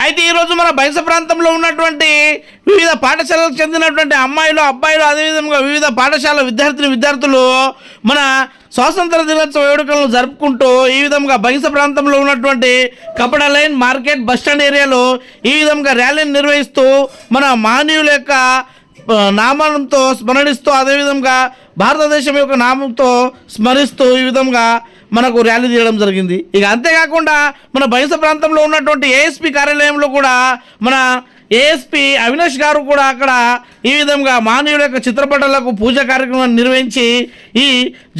అయితే ఈరోజు మన బైస ప్రాంతంలో ఉన్నటువంటి వివిధ పాఠశాలకు చెందినటువంటి అమ్మాయిలు అబ్బాయిలు అదేవిధంగా వివిధ పాఠశాల విద్యార్థిని విద్యార్థులు మన స్వాతంత్ర దినోత్సవ వేడుకలను జరుపుకుంటూ ఈ విధంగా బైస ప్రాంతంలో ఉన్నటువంటి కపడ లైన్ మార్కెట్ బస్టాండ్ ఏరియాలో ఈ విధంగా ర్యాలీని నిర్వహిస్తూ మన మహనీయుల యొక్క నామంతో స్మరణిస్తూ అదేవిధంగా భారతదేశం యొక్క నామంతో స్మరిస్తూ ఈ విధంగా మనకు ర్యాలీ తీయడం జరిగింది. ఇక అంతేకాకుండా మన బైస ప్రాంతంలో ఉన్నటువంటి ఏఎస్పి కార్యాలయంలో కూడా మన ఏఎస్పి అవినాష్ గారు కూడా అక్కడ ఈ విధంగా మానవుల యొక్క చిత్రపటాలకు పూజ కార్యక్రమాన్ని నిర్వహించి ఈ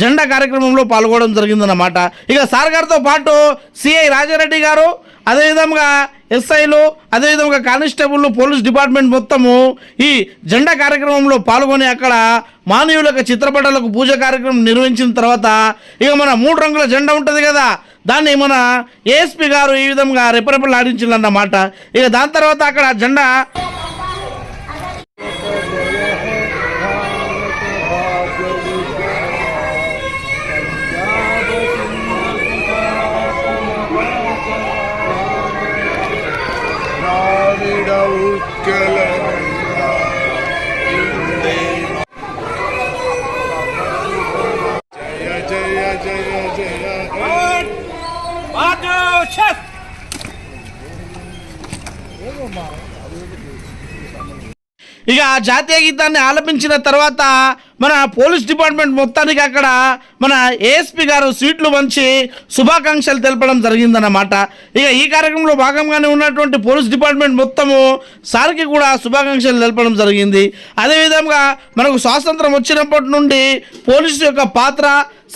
జెండా కార్యక్రమంలో పాల్గొనడం జరిగిందన్నమాట. ఇక సార్ గారితో పాటు సిఐ రాజారెడ్డి గారు అదేవిధంగా ఎస్ఐలు అదేవిధంగా కానిస్టేబుల్ పోలీస్ డిపార్ట్మెంట్ మొత్తము ఈ జెండా కార్యక్రమంలో పాల్గొని అక్కడ మానవుల చిత్రపటాలకు పూజ కార్యక్రమం నిర్వహించిన తర్వాత ఇక మన మూడు రంగుల జెండా ఉంటుంది కదా దాన్ని మన ఏఎస్పి గారు ఈ విధంగా రెపరెపలు ఆడించిందన్నమాట ఇక దాని తర్వాత అక్కడ జెండా Çek! Ne bu ma? ఇక ఆ జాతీయ గీతాన్ని ఆలపించిన తర్వాత మన పోలీస్ డిపార్ట్మెంట్ మొత్తానికి అక్కడ మన ఏఎస్పి గారు సీట్లు వంచి శుభాకాంక్షలు తెలపడం జరిగిందన్నమాట. ఇక ఈ కార్యక్రమంలో భాగంగానే ఉన్నటువంటి పోలీస్ డిపార్ట్మెంట్ మొత్తము సార్కి కూడా శుభాకాంక్షలు తెలపడం జరిగింది. అదేవిధంగా మనకు స్వాతంత్రం వచ్చినప్పటి నుండి పోలీసు యొక్క పాత్ర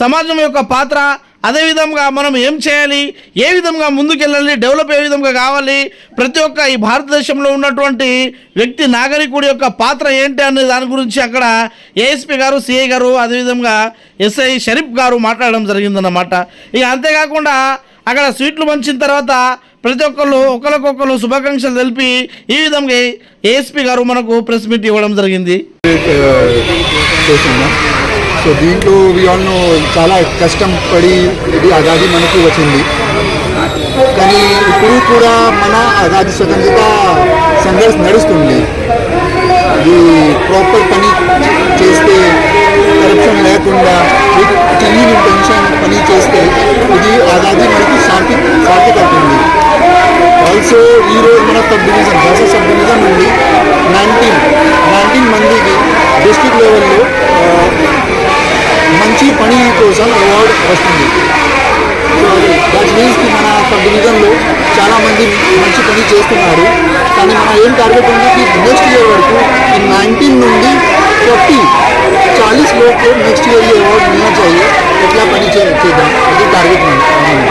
సమాజం యొక్క పాత్ర అదేవిధంగా మనం ఏం చేయాలి? ఏ విధంగా ముందుకెళ్ళాలి? డెవలప్ ఏ విధంగా కావాలి? ప్రతి ఒక్క ఈ భారతదేశంలో ఉన్నటువంటి వ్యక్తి నాగరికుడి యొక్క పాత్ర ఏంటి అనే దాని గురించి అక్కడ ఏఎస్పి గారు సిఐ గారు అదేవిధంగా ఎస్ఐ షరీఫ్ గారు మాట్లాడడం జరిగిందన్నమాట. ఇక అంతేకాకుండా అక్కడ స్వీట్లు పంచిన తర్వాత ప్రతి ఒక్కళ్ళు ఒకరికొకరు శుభాకాంక్షలు తెలిపి ఈ విధంగా ఏఎస్పి గారు మనకు ప్రెస్ మీట్ ఇవ్వడం జరిగింది. సో దీంట్లో విఆల్ను చాలా కష్టం పడి ఇది ఆజాదీ మనకి వచ్చింది. కానీ ఇప్పుడు కూడా మన ఆజాదీ స్వతంత్రత సంఘర్ష నడుస్తుంది. ఇది ప్రాపర్ పని చేస్తే కరప్షన్ లేకుండా క్లీన్ ఇంటెన్షన్ పని చేస్తే ఇది ఆజాదీ మనకి శాంతి సార్థక అవుతుంది ఆల్సో ఈరోజు మన సబ్ డివిజన్ దశ సబ్ డివిజన్ నుండి నైన్టీన్ వస్తుంది. దట్ మీన్స్కి మన సబ్ డివిజన్లో చాలామంది మంచి పని చేస్తున్నారు. కానీ మన ఏం టార్గెట్ ఉంది కి నెక్స్ట్ ఇయర్ వరకు ఈ నైన్టీన్ నుండి ఫార్టీ చాలీస్ లోపు నెక్స్ట్ ఇయర్ ఈ అవార్డు మిల్నా చేయాలి ఎట్లా పని చేద్దాం? అది టార్గెట్ మనకి